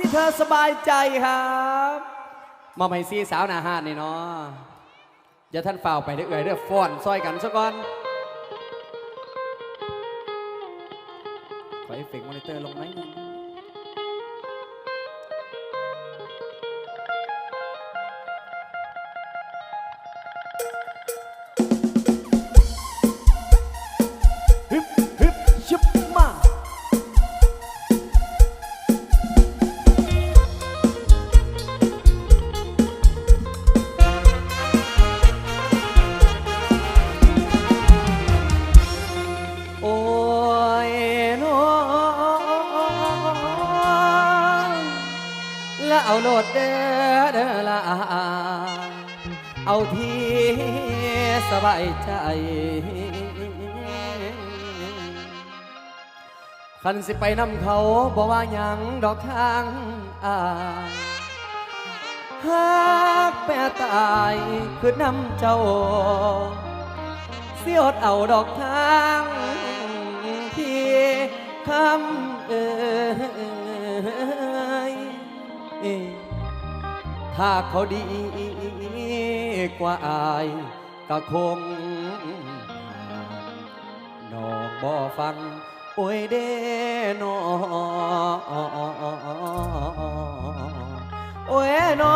ที่เธอสบายใจครับมาให้ซีสาวหนาหาดนี่เนาะอย่าท่านฝ่าไปได้อเอ่ยเด้อฟ้อนซอยกันซะก่อนขอเอฟเฟกต์มอนิเตอร์ลงไหมหนึง เอาโลดเด้อเด้อละเอาที่สบายใจคันสิไปนำเขาบอกว่าหยังดอกทางอายหากแปรตายคือนำเจ้า เสียดเอาดอกทางที่คำเอ่ย ถ้าเขาดีกว่าอายก็คงน้องบ่ฟัง โอ้ยเด้นอโอ้ยนอ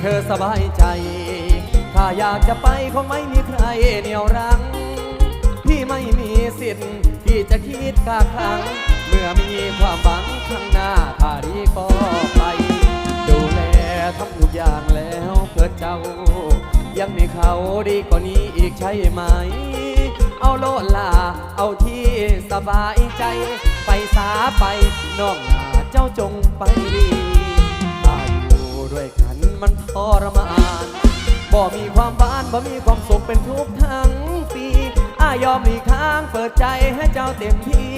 เธอสบายใจ ถ้าอยากจะไปคงไม่มีใครเหนี่ยวรั้ง พี่ไม่มีสิทธิ์ที่จะคิดกาครั้ง เมื่อมีความหวังข้างหน้าถ้าดีก็ไป ดูแลทำทุกอย่างแล้วเพื่อเจ้า ยังมีเขาดีกว่านี้อีกใช่ไหม เอาโลดลาเอาที่สบายใจ ไปสาไปน้องหนาเจ้าจงไปดีถ้าอยู่ด้วยกัน มันทรมานบ่มีความบ้านบ่มีความสุขเป็นทุกทั้งปีอายอมหลีกทางเปิดใจให้เจ้าเต็มที่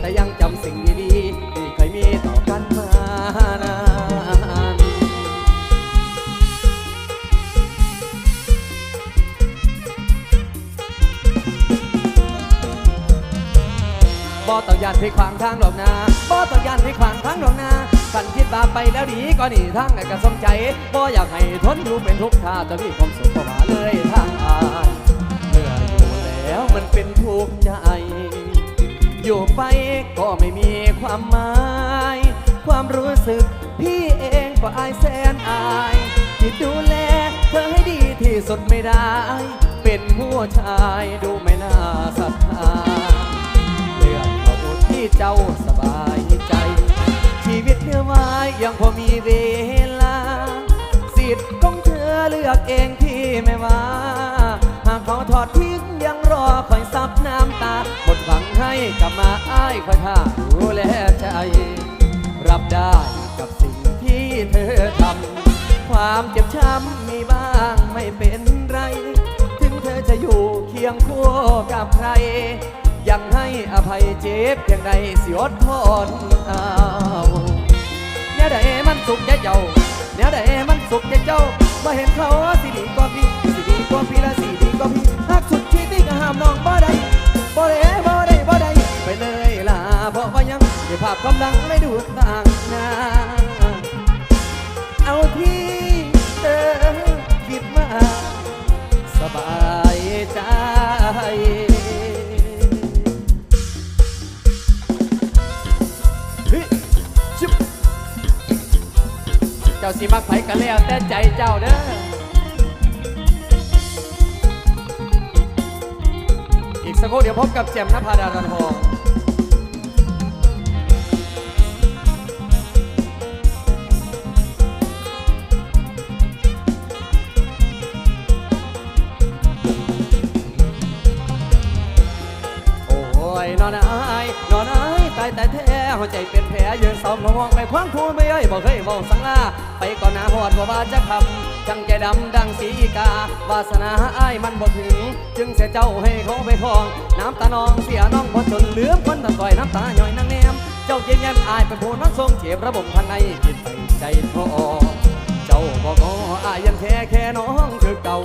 แต่ยังจำสิ่งดีๆที่เคยมีต่อกันมานานบ่ต้องยันพี่ขวางทางหรอกนะบ่ต้องยันพี่ขวางทางหรอกนะ ขันคิดบาไปแล้วดีก็หนีทางไหนก็สมใจบ่อยากให้ทนอยู่เป็นทุกข์ถ้าจะมีความสุขก็มาเลยทางอายเมื่ออยู่แล้วมันเป็นทุกข์ใจ อยู่ไปก็ไม่มีความหมาย ความรู้สึกพี่เองก็อายแสนอายที่ดูแลเธอให้ดีที่สุดไม่ได้ เป็นผู้ชายดูไม่น่าศรัทธาเลือกเอาที่เจ้าสบาย วิตเธอไว้ยังพอมีเวลา สิทธิ์ของเธอเลือกเองที่ไม่ว่า หากเขาทอดทิ้งยังรอคอยซับน้ำตาหมดหวังให้กลับมาอ้ายคอยท่าดูแลใจ รับได้กับสิ่งที่เธอทำความเจ็บช้ำมีบ้างไม่เป็นไร ถึงเธอจะอยู่เคียงคู่กับใครยังให้อภัยเจ็บเพียงใดสิอดทนเอา เนี่ยใดมันสุขใจเจ้าเนี่ยใดมันสุขใจเจ้ามาเห็นเขาสิดีกว่าพี่สิดีกว่าพี่และสิดีกว่าพี่หากสุดชีวิตก็ห้ามน้องบ่ได้บ่ได้บ่ได้บ่ได้ไปเลยล่ะเพราะว่ายังในภาพกำลังไม่ดูต่างหน้าเอาที่เธอคิดมาสบายใจาสิมักไผกันแล้วแต่ใจเจ้าเด้ออีกสักครู่เดี๋ยวพบกับแจมนภาดารันทอง หัวใจเป็นแผลยืนเศร้าห่วงไปคว้างคูไม่เอ้ยบอกเคยบอกสังลาไปก่อนหน้าหอดบ่ว่าจะคำจังใจดำดังสีกาวาสนาอ้ายมันบ่ถึง จึงเสียเจ้าให้เขาไปคลอง น้ำตานองเสียน้องพอจนเหลือคนตะต่อยน้ำตาหน่อยนางแนมเจ้าเย็นแย้มอายเป็นผู้นั้นทรงเจ็บระบบภายในจิตไปใจท้อเจ้าบอกออายยังแค่แค่น้องคือเก่า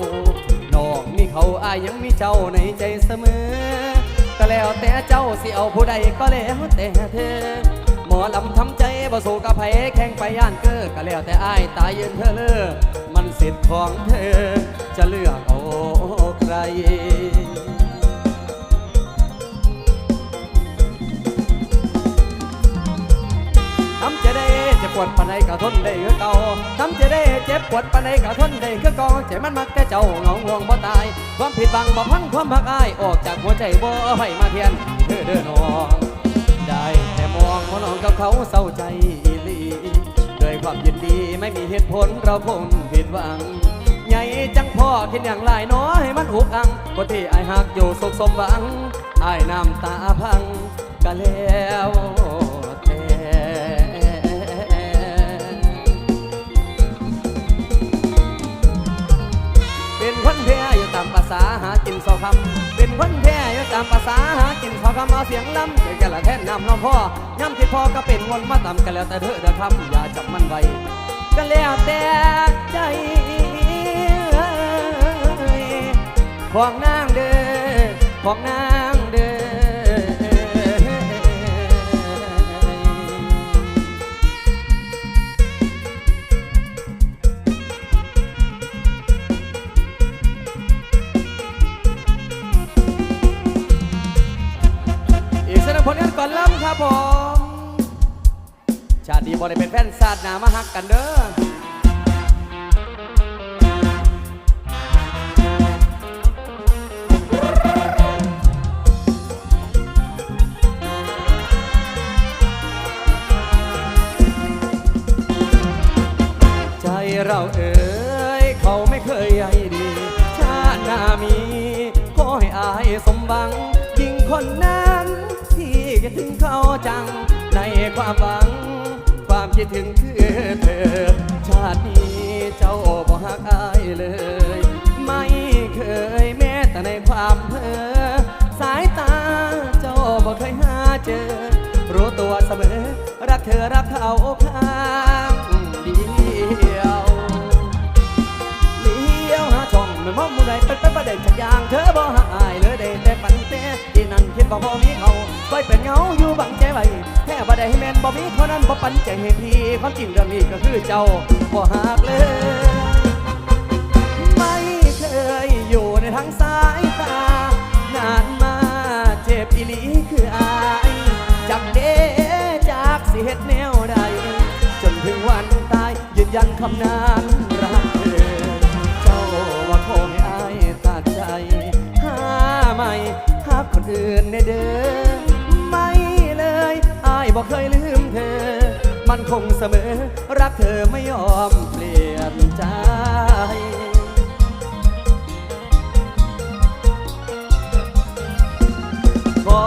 น้องมีเขาอายยังมีเจ้าในใจเสมอ ก็แล้วแต่เจ้าสิเอาผู้ใดก็แล้วแต่เธอหมอลำทำใจบ่สู้กับไผแข่งไปย่านเกอก็แล้วแต่อ้ายตายยืนเธอเลอมันสิทธิ์ของเธอจะ ก็ทนได้คือเก่าทำจะได้เจ็บปวดปานใดก็ทนได้คือเก่าใจมันมักแต่เจ้าเหงาห่วงบ่ตาย ความผิดบังบ่พังความพักอายออกจากหัวใจบ่ให้มาเทียนเด้อเด้อน้องได้แต่มองว่าน้องกับเขาเศร้าใจอีหลีด้วยความยินดีไม่มีเหตุผลเราคงผิดหวังใหญ่จังพ่อคิดอย่างไรน้อยให้มันอุกอังคนที่ไอหักอยู่สุขสมหวังไอายน้ำตาพังก็แล้ว คนแพ้อยู่ตามภาษาหากินสองคำเป็นคนแพ้อยู่ตามภาษาหากินสองคำเอาเสียงล้ำใจกันละแท่นนำน้องพ่อย่ำที่พ่อก็เป็นวนมาตามกันแล้วแต่เธอเดินทำอย่าจับมันไว้ก็แล้วแต่ใจของนางเด้อของนาง ชาติดีบอได้เป็นแฟนศาสนามาฮักกันเด้อใจเราเอ๋ยเขาไม่เคยใยดี ชาติหน้ามีขอให้อายสมหวัง ยิ่งคนนั้น ที่คิดถึงเขาจังในความหวัง คิดถึงคือเธอ ชาตินี้เจ้าบ่หักอายเลย ไม่เคยแม้แต่ในความเพ้อสายตาเจ้าบ่เคยหาเจอ รู้ตัวเสมอ รักเธอรักเขาข้างเดียวเลี้ยวหาช่องไม่มองมุมใดเป็นไปประเด็นจากอย่างเธอบ่หายเลย แต่ปันเต้ที่นั่นคิดบ่พอมีเขาคอยเป็นเงาอยู่บังใจไว้แค่บ่ได้ให้แม่นบ่มีเท่านั้นบ่ปันใจให้พี่ความจริงเรื่องนี้ก็คือเจ้าบ่หักเลย ไม่เคยอยู่ในทางสายตานานมาเจ็บอีหลีคืออายจากเดจากสิเหตุแนวใดจนถึงวันตายยืนยันคำนั้น คนอื่นในเด้อไม่เลยอายบอกเคยลืมเธอ มันคงเสมอ รักเธอไม่ยอมเปลี่ยนใจขอ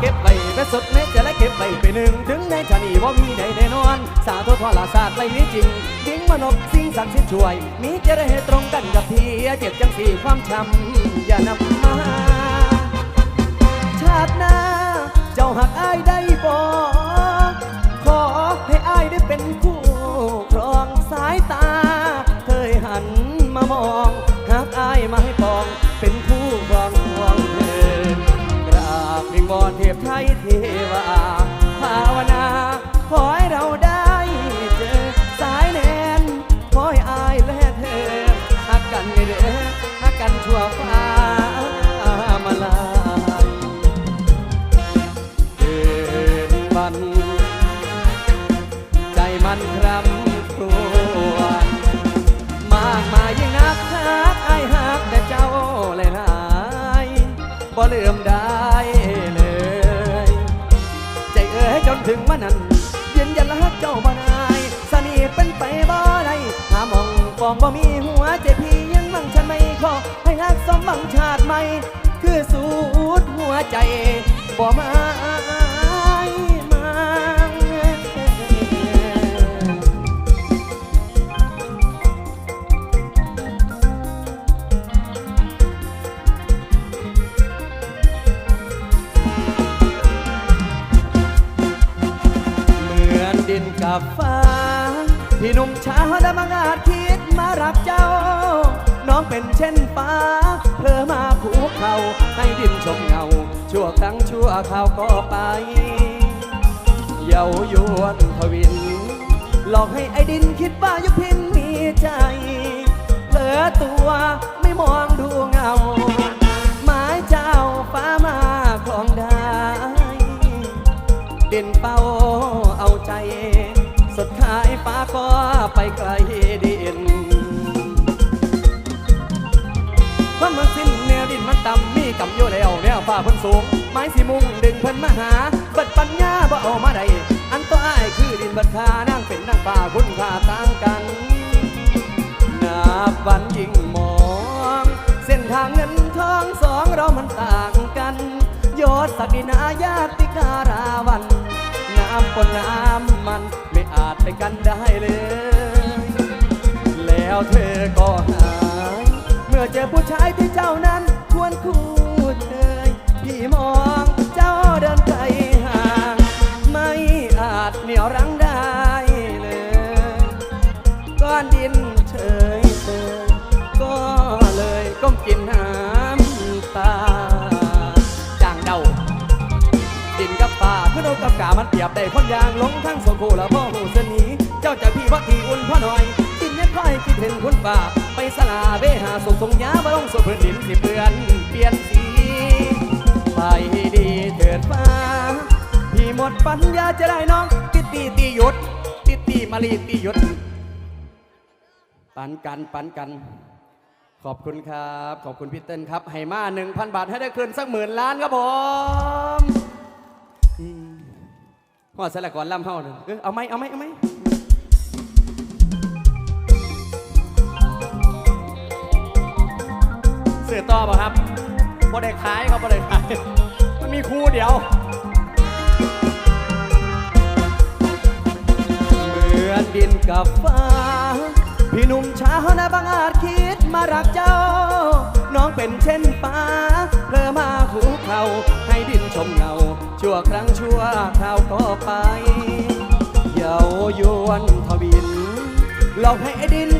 เก็บไว้ไปสุดเม็ดจะและเก็บไว้ไปหนึ่งถึงในชานีว่ามีใดแน่นอน สาธุทอลาศาสตร์ไม่มีจริงดิ้งมนกสิ่งสังสิทธิ์ช่วย มีจะได้ตรงกันกับที่เจ็บจังสีความช้ำอย่านำมา ติหน้า เจ้าหักอายได้บ่ขอให้อายได้เป็นคู่ครองสายตา เคยหันมามองหักอายมาให้ปอง เป็นคู่ครองห่วงเธอกราบวิงวอนเทพไทยเทวา ใจมันครำครวญมากมายยิ่งนักฮักไอฮักแต่เจ้าหลายๆบ่ลืมได้เลย ใจเอ๋ยจนถึงวันนั้นยืนยันละฮักเจ้าบ่นายสนิทเป็นไปบ่ได้หามองฟองบ่มีหัวใจพี่ยังมั่งฉันไม่ขอให้ฮักสมบังชาติใหม่ คือสูดหัวใจบ่มา ชาและมังอาจคิดมารับเจ้า น้องเป็นเช่นฟ้าเพลอมาผูกเขาให้ดินชมเงา ชั่วครั้งชั่วคราวก็ไป เยาวยวนทวิน หลอกให้ไอ้ดินคิดว่ายุพินมีใจเผลอตัวไม่มองดูเงาหมายเจ้าฟ้ามาคลองได้ ดินเป้าเอาใจ ไปไกลดินความมันสิ้นแนวดินมันต่ำมีกำอยู่แล้วแนวฟ้าพิ่นสูง ไม้สีมุงดึงเพิ่นมาหาบิดปัญญาบ่เอามาได้อันตัวอ้ายคือดินบิดคานั่งเป็นนั่งฟ้าคุณค่าต่างกัน นับวันยิ่งมอง เส้นทางเงินทองสองเรามันต่างกันยอดศักดินาญาติการาวัน น้ำปนน้ำมันไม่อาจไปกันได้เลย แล้วเธอก็หาย เมื่อเจอผู้ชายที่เจ้านั้นควรคู่เคยพี่มองเจ้าเดินไกลห่าง ไม่อาจเหนี่ยวรั้งได้เลยก้อนดินเฉยเฉยก็เลยก้มกินน้ำตาจางเดาดินกับป่าคือนกับกามันเปรียบได้คนยางหลงทั้งสองคู่แล้วพ่อหูเสนีเจ้าจะพี่วัดที่อุ่นพ่อหน่อยายคิดถึงคุณป่าไปสลาเวหาสุขสงยามาลงสู่พื้นดินที่เปลือนเปลี่ยนสีไปดีเถิดฟ้าพี่หมดปัญญาจะได้น้อง ติตีตีหยุดติตีมาลีตีหยุดปันกันปันกัน ขอบคุณครับ ขอบคุณพี่เติ้ลครับ ให้มาหนึ่งพันบาทให้ได้คืนสักหมื่นล้านครับผมอืมหอดสละก่อนล่ำเฮาเลยเออเอาไหมเอาไหมเอาไหม สือต่อป่ะครับบ่ได้ขายครับบ่ได้ขาย มันมีคู่เดียวเหมือนดินกับฟ้า พี่หนุ่มช้านะบางอาจคิดมารักเจ้า น้องเป็นเช่นฟ้าเพลอมาหูเขาให้ดินชมเงา ชั่วครั้งชั่วคราวก็ไป เยาวยวนทวินหลอกให้ดิน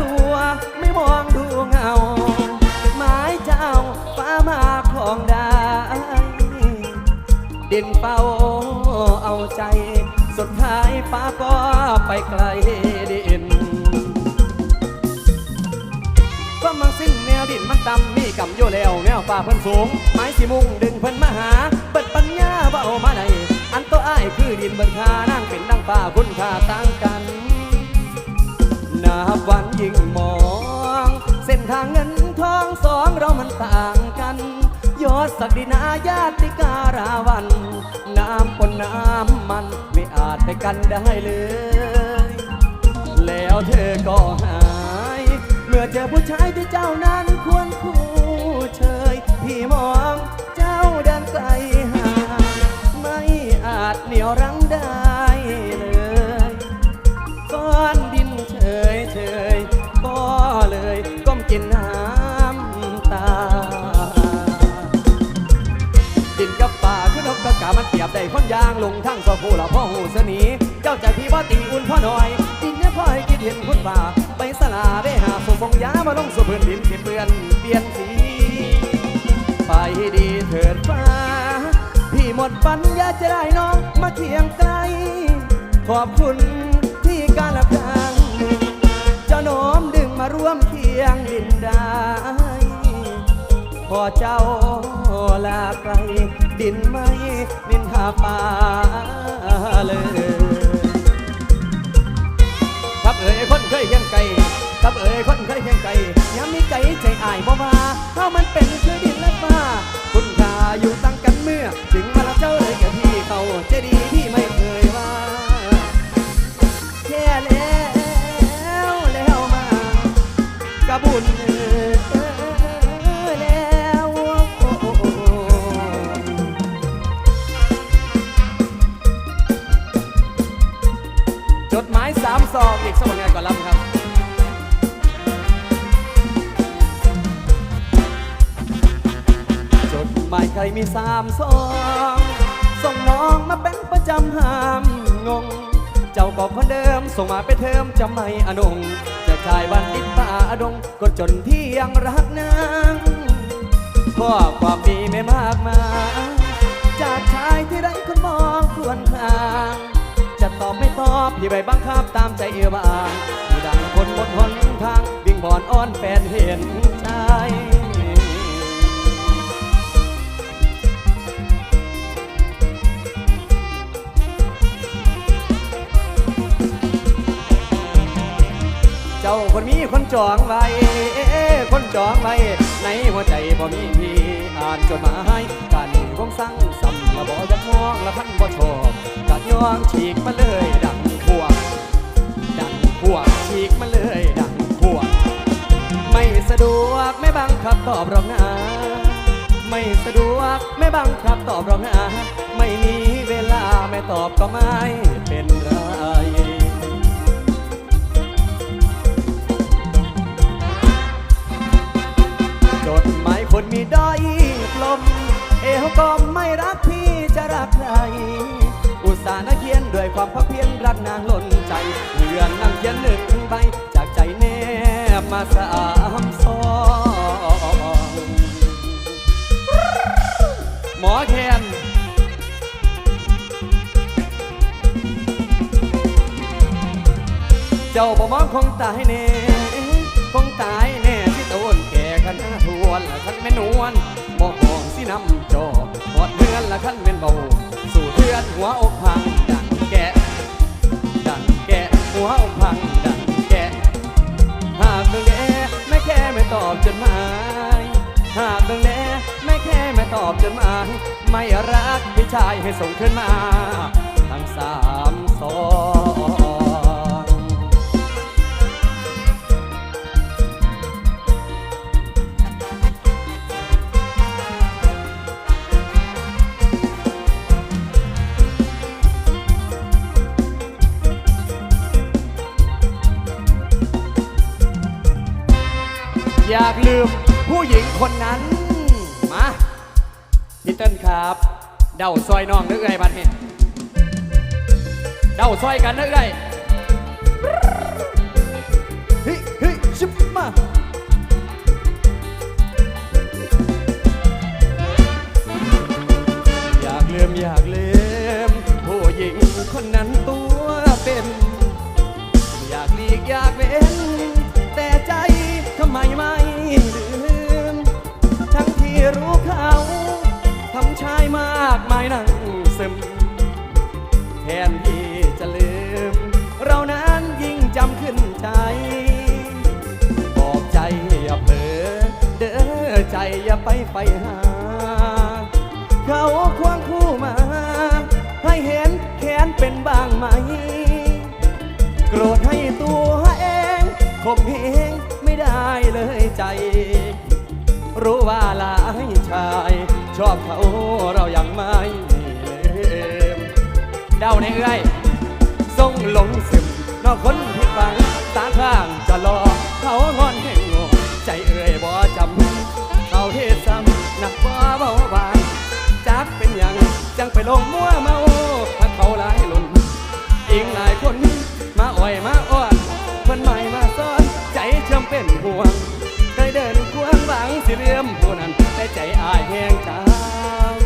ตัวไม่มองดูเงาหมายเจ้าฟ้ามาคลองได้ดินเป้าเอาใจ สุดท้ายฟ้าก็ไปไกลดินก็มังสิ้นแนวดินมันต่ำมีกำอยู่แล้วแนวฟ้าเพิ่นสูง ไม้สีมุงดึงเพิ่นมาหา เปิดปัญญาเบามาไหนอันตัวอ้ายคือดินเบิดคานั่งเป็นดังฟ้าคุณค่าต่างกัน นับวันยิ่งมอง เส้นทางเงินทองสองเรามันต่างกัน ยอดศักดินาญาติการาวัน น้ำปนน้ำมันไม่อาจไปกันได้เลย แล้วเธอก็หาย เมื่อเจอผู้ชายที่เจ้านั้นควรคู่เชยพี่มองเจ้าเดินไกลห่างไม่อาจเหนี่ยวรั้งได้ามันเปรียบได้คนยางลงทั้งสองผู้ละพ่อหูสนี เจ้าใจพี่ว่าตีอุ่นพ่อหน่อยดินเนี่ยพ่อให้คิดเห็นคุณป่า ไปสลาไปหาสุฟงยามาลงสู่พื้นดินที่เปลี่ยนเปลี่ยนสี ไปดีเถิดฟ้า พี่หมดปัญญาจะได้น้องมาเคียงไกล ขอบคุณที่การละครั้งเจ้าโน้มดึงมาร่วมเคียงดินด้พ อเจ้าลาไกล ดินไม่นินทาป่าเลยครับเอ๋ยคนเคยเฮียงไก่ครับเอ๋ยคนเคยเฮียงไก่ยามมีไก่ใจอายบ่ว่าเฮามันเป็นคือดินและฟ้าคุณค่าอยู่ตั้งกันเมื่อ ถึงมาแล้วเจ้าเลยกับพี่เขาเจดีพี่ไม่ ซองอีกสักวันงานก่อนรับครับจดหมายใครมีสามซอง ส่งน้องมาเป็นประจำห้ามงง เจ้าก็คนเดิมส่งมาไปเทิมจะไม่อนง จะชายบ้านติดป่าอดงก็จนที่ยังรักนางข้อความมีไม่มากมายจากชายที่ไร้คนมองควรค่างจะ ไม่ตอบพี่ใบบังคับตามใจเอือบางอยู่ดังคนหมดหนทางวิ่งบอนอ้อนแฟนเห็นใจเจ้าคนมีคนจองไว้คนจองไว้ในหัวใจบ่มีพี่อ่านจดหมายการนี้ผมสั่งซ้ำละบ่อยักมองละพันบ่ชอบกัดย่องฉีกมาเลยดัง พวง ดังพวงฉีกมาเลยดังพวง ไม่สะดวกไม่บังคับตอบหรอกนะไม่สะดวกไม่บังคับตอบหรอกนะไม่มีเวลาไม่ตอบก็ไม่เป็นไรจดหมายคนมีด้อยกลม เอวก็ไม่รักพี่จะรักใคร สาหนักเขียนด้วยความพักเพียรรักนางล้นใจเพื่อนนั่งเขียนหนึ่งใบจากใจแนบมาสามซองหมอแคนเจ้าบ่มองคงตายแน่คงตายแน่ที่โดนแก่กันหน้าทวนละคันแม่นวล บ่หองสิน้ำจอหอดเพื่อนละคันเป็นเบา สู่เพื่อนหัวอกพัง ดังแกะ ดังแกะหัวอกพัง ดังแกะ หากเรื่องแน่ไม่แค่ไม่ตอบจดหมาย หากเรื่องแน่ไม่แค่ไม่ตอบจดหมาย ไม่รักพี่ชายให้ส่งขึ้นมา ทั้งสามสอง อยากลืมผู้หญิงคนนั้น มาพี่เติ้ลครับ เดาซอยน้องนึกไงบัดนี้เดาซอยกันนึกไงเฮ้ยเฮ้ยชิบมาอยากลืมอยากลืมผู้หญิงคนนั้นตัวเป็น อยากหลีกอยากเว้นแต่ใจทำไมไม่ลืม ทั้งที่รู้เขาทำชายมากมายนั่งซึม แทนที่จะลืม เรานั้นยิ่งจำขึ้นใจบอกใจอย่าเผลอเด้อใจอย่าไปไปหา เขาควงคู่มา ให้เห็นแค้นเป็นบ้างไหม โกรธให้ตัวเองข่มเหงไม่ได้ เลยใจ รู้ว่าหลายชาย ชอบเขาเรายังไม่ลืมเดาในเอื้อยทรงหลงซึมนอกคนผิดหวังตาข้างจะรอ ใจอายแห้งจาง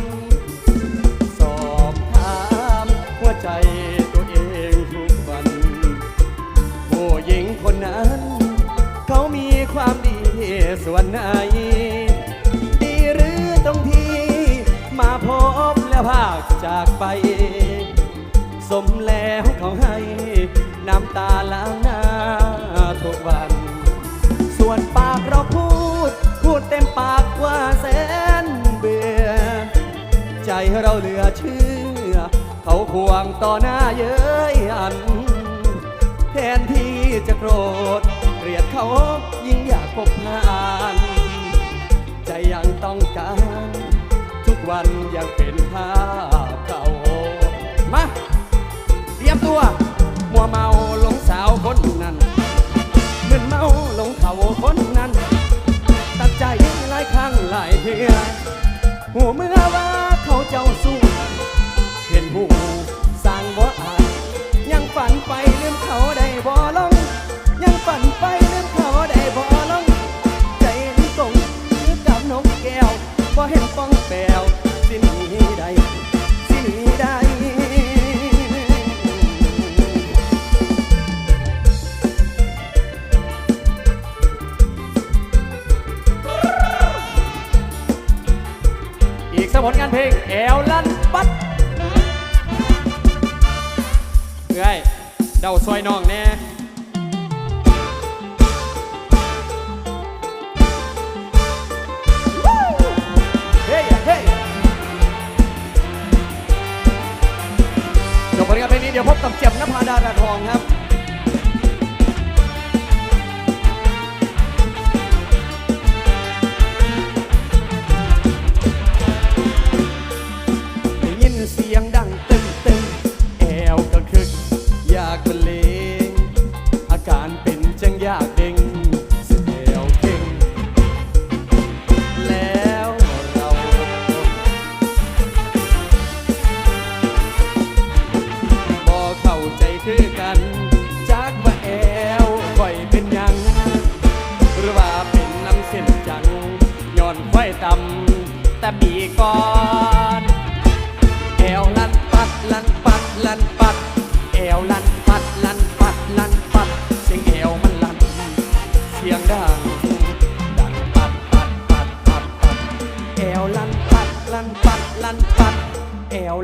สอบถามหัวใจตัวเองทุกวันผู้หญิงคนนั้น เขามีความดีส่วนไหน ดีหรือตรงที่ มาพบแล้วพากจากไป สมแล้ว เราเหลือเชื่อ เขาควงต่อหน้าเย้ยอัน แทนที่จะโกรธเกลียดเขายิ่งอยากพบงานใจยังต้องการ ทุกวันยังเป็นภาพเก่ามาเตรียมตัว บ่เห็นป้องแปวสิหนีใดสิหนีใดอีกสกผลงานเพลงแอลลันปัดเอ้ยเดาซอยน้องแน่ จะพบกับเจ็บนภาดาราทองครับ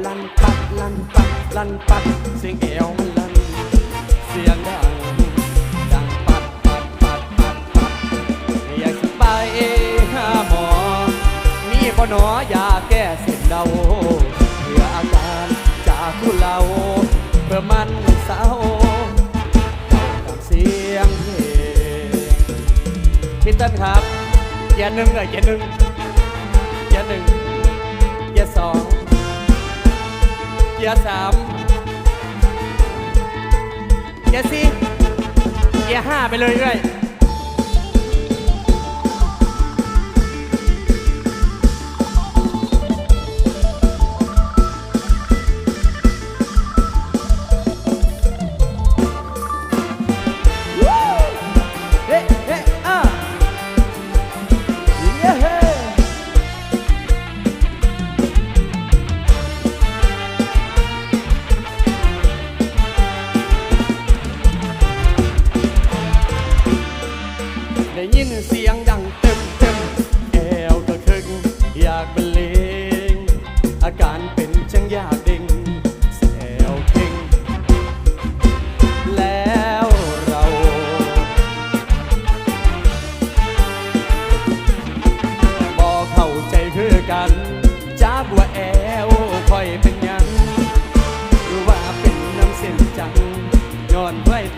ลันปัดลันปัดลันปัด เสียงแอวมันลัน เสียงดัง ดังปัดปัดปัดปัดปัดอยากสิไปหาหมอ มีบ่หนอยาแก้เส้นเดาเพื่ออาการจากผู้เราเพื่อมันเศร้าตามเสียงเพลงพี่ต้นครับเกียร์หนึ่งเลยเกียร์หนึ่งเกียร์หนึ่งเกียร์สอง เกียร์สามเกียร์สี่เกียร์ห้าไปเลยเรื่อย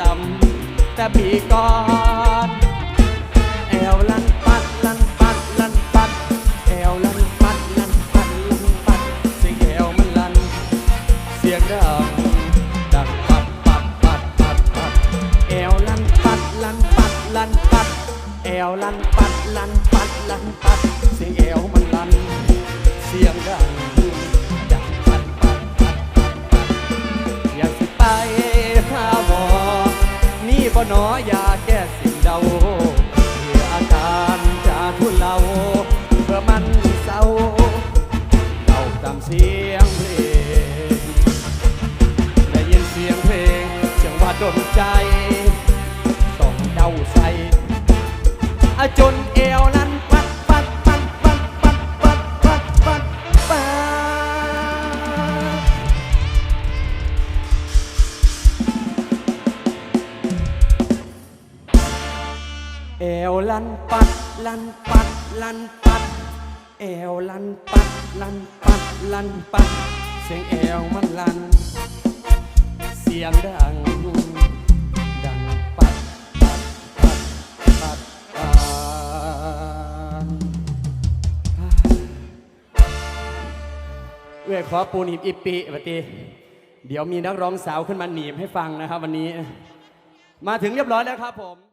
ต่ำแต่พี่ก็ จนเอวนั้นปัดปัดปัดปัดปัดปัดปัดปัดปัดเอวลันปัดลันปัดลันปัดเอวลันปัดลันปัดลันปัด เสียงเอวมันลัน เสียงดัง เอื้อยขอปูหนีบอิปปิปฏิเดี๋ยวมีนักร้องสาวขึ้นมาหนีบให้ฟังนะครับ วันนี้ มาถึงเรียบร้อยแล้วครับผม